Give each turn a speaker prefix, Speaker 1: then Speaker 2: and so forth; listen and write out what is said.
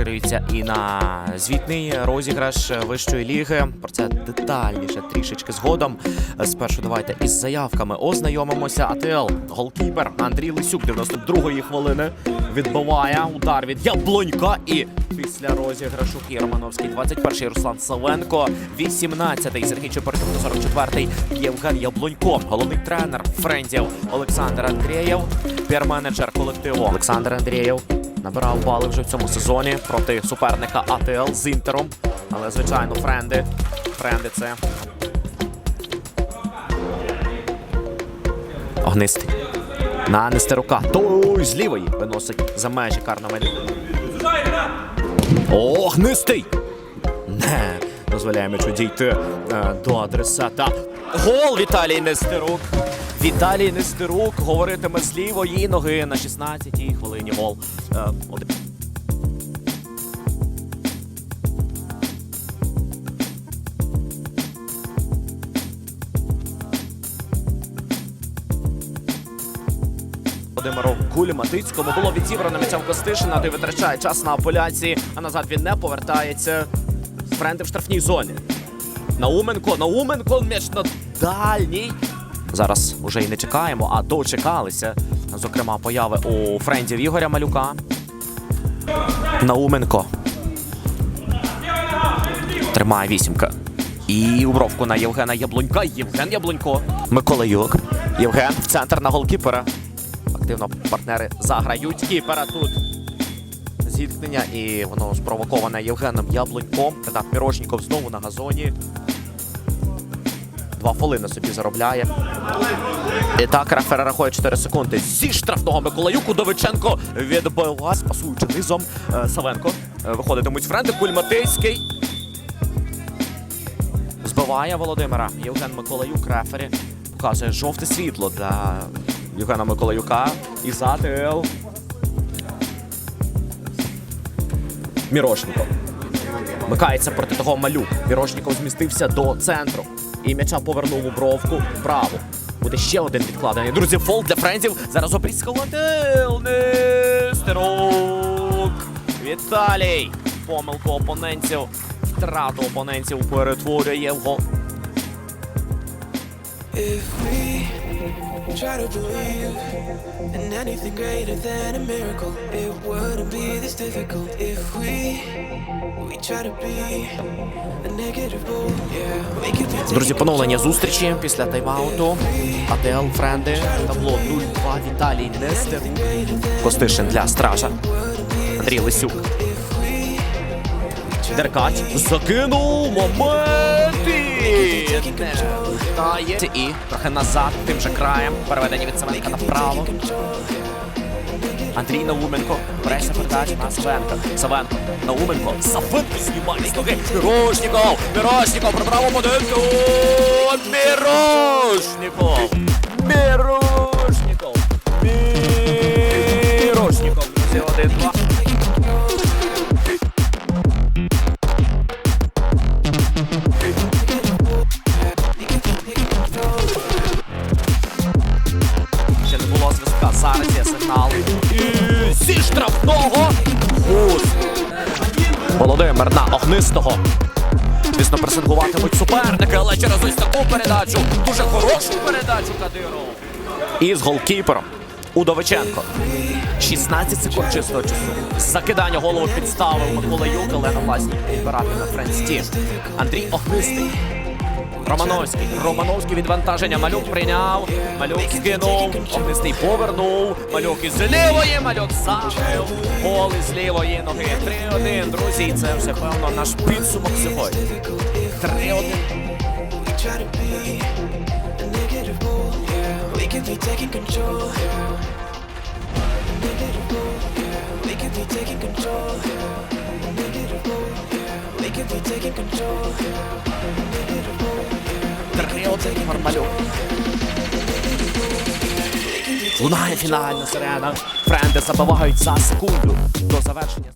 Speaker 1: поширюється і на звітний розіграш вищої ліги. Про це детальніше трішечки згодом. Спершу давайте із заявками ознайомимося. АТЛ голкіпер Андрій Лисюк 92-ї хвилини відбиває удар від Яблонька і після розіграшу Романовський 21-й Руслан Савенко, 18-й Сергій Чепортюк, 44-й Євген Яблонько, головний тренер френдів Олександр Андрієв, піар-менеджер колективу Олександр Андрієв. Набирав бали вже в цьому сезоні проти суперника АТЛ з Інтером. Але, звичайно, френди. Френди це Огнистий. На Нестерука. Той з лівої виносить за межі майданчика. Огнистий! Не дозволяє м'ячу дійти е, до адресата. Гол Віталій Нестерук. Віталій Нестерук говоритиме з лівої ноги на 16-й хвилині гол. Е, один. Володимиру Куліматицькому було відзібрано м'ячем Костишина, той витрачає час на апеляції, а назад він не повертається. Френди в штрафній зоні. Науменко, Науменко, м'яч на дальній. Зараз уже й не чекаємо, а дочекалися. Зокрема, появи у френдів Ігоря Малюка. Науменко. Тримає вісімка. І у бровку на Євгена Яблунька. Євген Яблунько. Микола Юк. Євген в центр на голкіпера. Активно партнери заграють. Кіпера тут зіткнення, і воно спровоковане Євгеном Яблуньком. Так, Мірошніков знову на газоні. Два фоли на собі заробляє. І так, рефери рахує 4 секунди. Зі штрафного Миколаюк Удовиченко відбила, пасуючи низом. Е, Савенко. Е, Виходитимуть френди. Кульматицький. Збиває Володимира. Євген Миколаюк, рефері. Показує жовте світло для Євгена Миколаюка. І за АТЛ. Мірошніков. Микається проти того малюк. Мірошніков змістився до центру. І м'яча повернув у бровку вправо. Буде ще один підкладений. Друзі, фол для френдів. Зараз обріз. Нестерук. Віталій. Помилку опонентів. Втрату опонентів перетворює його.
Speaker 2: If we try to believe in anything greater than a miracle, it wouldn't be this difficult. If we we try to be a negative bull, yeah,
Speaker 1: Друзі, поновлення зустрічі після тайм-ауту. АТЛ Френди. Табло 0-2. Віталій Нестер. Костишин для стража. Андрій Лисюк. Деркач закинув момент не. І трохи назад, тим же краєм. Переведення від Семенка направо. Андрій Науменко. Преса передач на Савенко. Савенко. Науменко. Савенко знімає ноги. Мірошніков. Мірошніков. Проправо будинку. Мірошніков. Мірошніков. Володимир на огнистого. Звісно, пресингуватимуть суперники, але через ось таку передачу. Дуже хорошу передачу Кадиров. І з голкіпером Удовиченко. 16 секунд чистого часу. Закидання голову підставив Микола Юк, але на власній підбирати на френсті. Андрій Огнистий. Романовський. Романовський відвантаження. Малюк прийняв. Малюк скинув. Огнистий повернув. Малюк із лівої. Малюк забив. Гол із лівої ноги. 3-1, друзі. Це вже певно наш підсумок сьогодні. 3-1.
Speaker 2: we try to be a negative bull, yeah, we could be taking control. Negative yeah. Negative taking control. Negative bull, yeah,
Speaker 1: 3-1 Лунає фінальна сирена. Френди забивають за секунду до завершення.